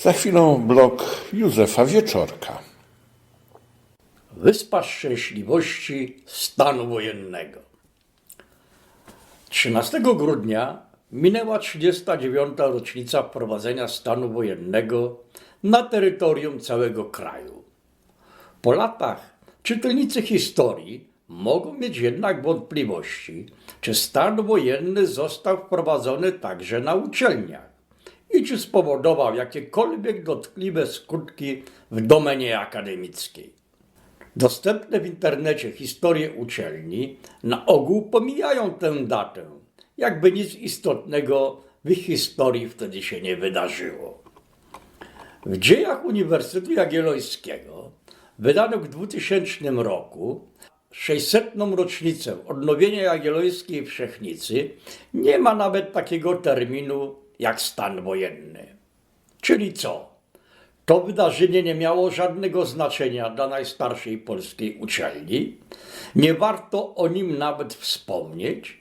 Za chwilę blok Józefa Wieczorka. Wyspa Szczęśliwości stanu wojennego. 13 grudnia minęła 39. rocznica wprowadzenia stanu wojennego na terytorium całego kraju. Po latach czytelnicy historii mogą mieć jednak wątpliwości, czy stan wojenny został wprowadzony także na uczelniach i czy spowodował jakiekolwiek dotkliwe skutki w domenie akademickiej. Dostępne w internecie historie uczelni na ogół pomijają tę datę, jakby nic istotnego w ich historii wtedy się nie wydarzyło. W dziejach Uniwersytetu Jagiellońskiego, wydanych w 2000 roku, 600. rocznicę odnowienia Jagiellońskiej Wszechnicy, nie ma nawet takiego terminu jak stan wojenny. Czyli co? To wydarzenie nie miało żadnego znaczenia dla najstarszej polskiej uczelni. Nie warto o nim nawet wspomnieć.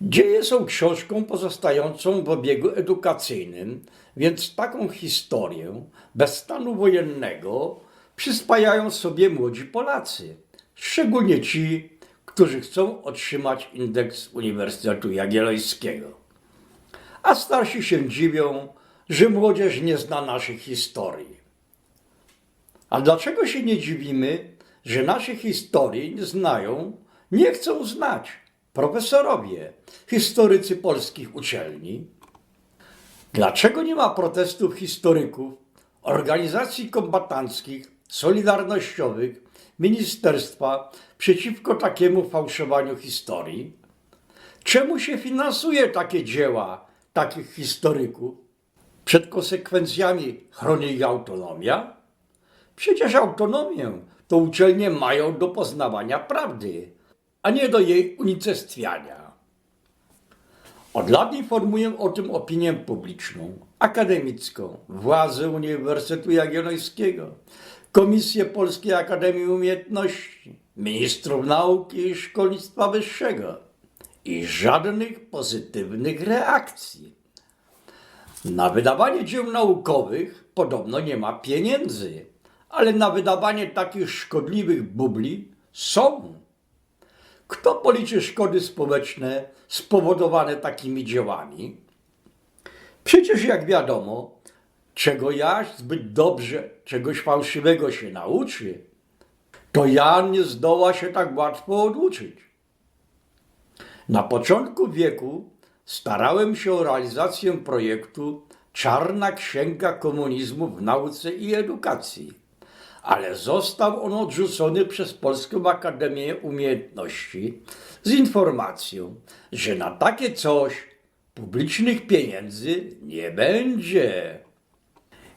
Dzieje są książką pozostającą w obiegu edukacyjnym, więc taką historię bez stanu wojennego przyspajają sobie młodzi Polacy, szczególnie ci, którzy chcą otrzymać indeks Uniwersytetu Jagiellońskiego. A starsi się dziwią, że młodzież nie zna naszych historii. A dlaczego się nie dziwimy, że naszych historii nie znają, nie chcą znać profesorowie, historycy polskich uczelni? Dlaczego nie ma protestów historyków, organizacji kombatanckich, solidarnościowych, ministerstwa przeciwko takiemu fałszowaniu historii? Czemu się finansuje takie dzieła takich historyków? Przed konsekwencjami chroni ich autonomia? Przecież autonomię to uczelnie mają do poznawania prawdy, a nie do jej unicestwiania. Od lat informuję o tym opinię publiczną, akademicką, władze Uniwersytetu Jagiellońskiego, Komisję Polskiej Akademii Umiejętności, ministrów nauki i szkolnictwa wyższego i żadnych pozytywnych reakcji. Na wydawanie dzieł naukowych podobno nie ma pieniędzy, ale na wydawanie takich szkodliwych bubli są. Kto policzy szkody społeczne spowodowane takimi dziełami? Przecież jak wiadomo, czego Jaś zbyt dobrze czegoś fałszywego się nauczy, to Jan nie zdoła się tak łatwo oduczyć. Na początku wieku starałem się o realizację projektu Czarna Księga Komunizmu w Nauce i Edukacji, ale został on odrzucony przez Polską Akademię Umiejętności z informacją, że na takie coś publicznych pieniędzy nie będzie.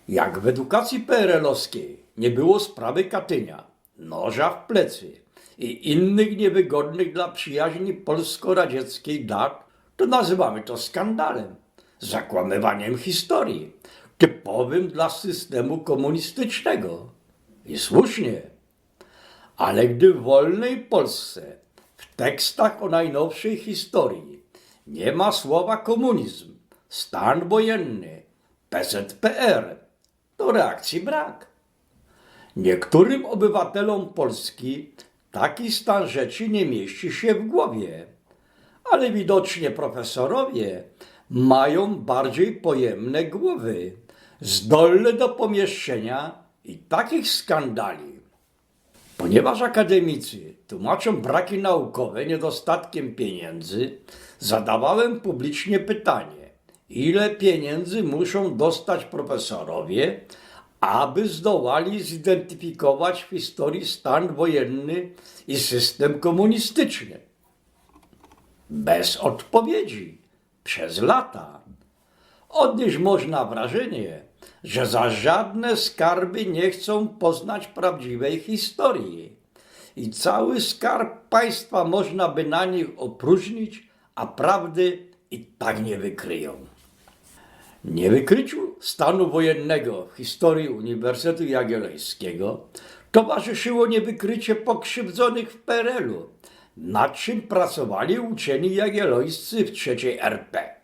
Jak w edukacji PRL-owskiej nie było sprawy Katynia, noża w plecy i innych niewygodnych dla przyjaźni polsko-radzieckiej dat, to nazywamy to skandalem, zakłamywaniem historii, typowym dla systemu komunistycznego. I słusznie. Ale gdy w wolnej Polsce, w tekstach o najnowszej historii, nie ma słowa komunizm, stan wojenny, PZPR, to reakcji brak. Niektórym obywatelom Polski taki stan rzeczy nie mieści się w głowie, ale widocznie profesorowie mają bardziej pojemne głowy, zdolne do pomieszczenia i takich skandali. Ponieważ akademicy tłumaczą braki naukowe niedostatkiem pieniędzy, zadawałem publicznie pytanie, ile pieniędzy muszą dostać profesorowie, aby zdołali zidentyfikować w historii stan wojenny i system komunistyczny. Bez odpowiedzi, przez lata. Odnieść można wrażenie, że za żadne skarby nie chcą poznać prawdziwej historii. I cały skarb państwa można by na nich opróżnić, a prawdy i tak nie wykryją. Niewykryciu stanu wojennego w historii Uniwersytetu Jagiellońskiego towarzyszyło niewykrycie pokrzywdzonych w PRL-u, nad czym pracowali uczeni jagiellońscy w III RP.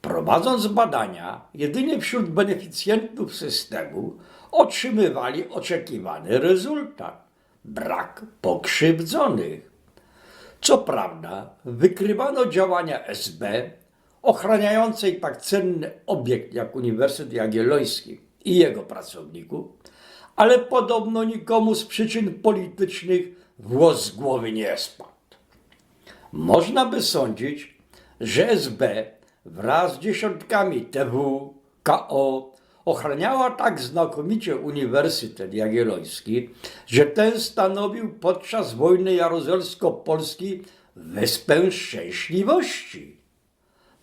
Prowadząc badania, jedynie wśród beneficjentów systemu otrzymywali oczekiwany rezultat brak pokrzywdzonych. Co prawda, wykrywano działania SB ochraniającej tak cenny obiekt jak Uniwersytet Jagielloński i jego pracowników, ale podobno nikomu z przyczyn politycznych włos z głowy nie spadł. Można by sądzić, że SB wraz z dziesiątkami TW, KO ochraniała tak znakomicie Uniwersytet Jagielloński, że ten stanowił podczas wojny jaruzelsko-polskiej wyspę szczęśliwości.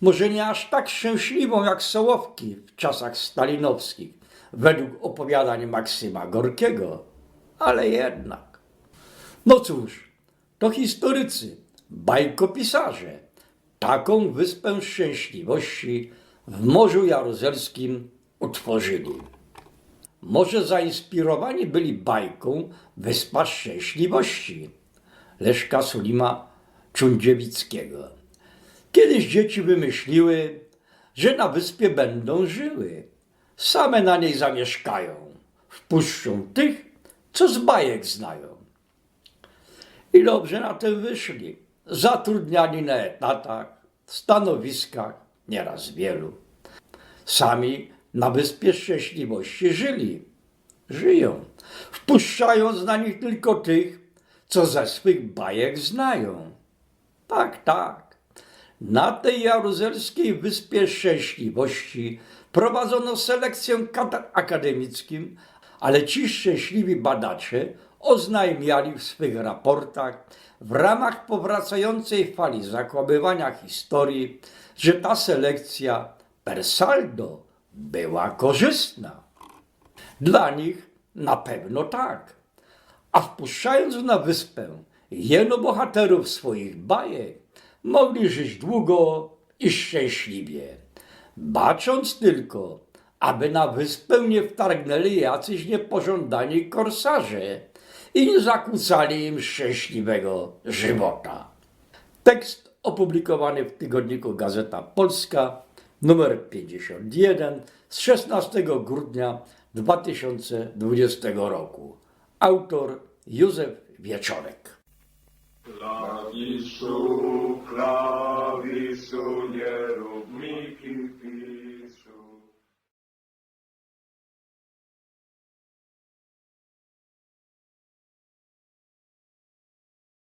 Może nie aż tak szczęśliwą jak Sołowki w czasach stalinowskich, według opowiadań Maksyma Gorkiego, ale jednak. No cóż, to historycy, bajkopisarze taką wyspę szczęśliwości w Morzu Jaruzelskim utworzyli. Może zainspirowani byli bajką Wyspa Szczęśliwości Leszka Sulima Czundziewickiego. Kiedyś dzieci wymyśliły, że na wyspie będą żyły. Same na niej zamieszkają. Wpuszczą tych, co z bajek znają. I dobrze na tym wyszli. Zatrudniani na etatach, stanowiskach, nieraz wielu. Sami na Wyspie Szczęśliwości żyli. Żyją, wpuszczając na nich tylko tych, co ze swych bajek znają. Tak, tak. Na tej jaruzelskiej Wyspie Szczęśliwości prowadzono selekcję kadr akademickim, ale ci szczęśliwi badacze oznajmiali w swych raportach w ramach powracającej fali zakłamywania historii, że ta selekcja per saldo była korzystna. Dla nich na pewno tak. A wpuszczając na wyspę jeno bohaterów swoich bajek, mogli żyć długo i szczęśliwie, bacząc tylko, aby na wyspę nie wtargnęli jacyś niepożądani korsarze i nie zakłócali im szczęśliwego żywota. Tekst opublikowany w tygodniku Gazeta Polska, numer 51 z 16 grudnia 2020 roku. Autor Józef Wieczorek.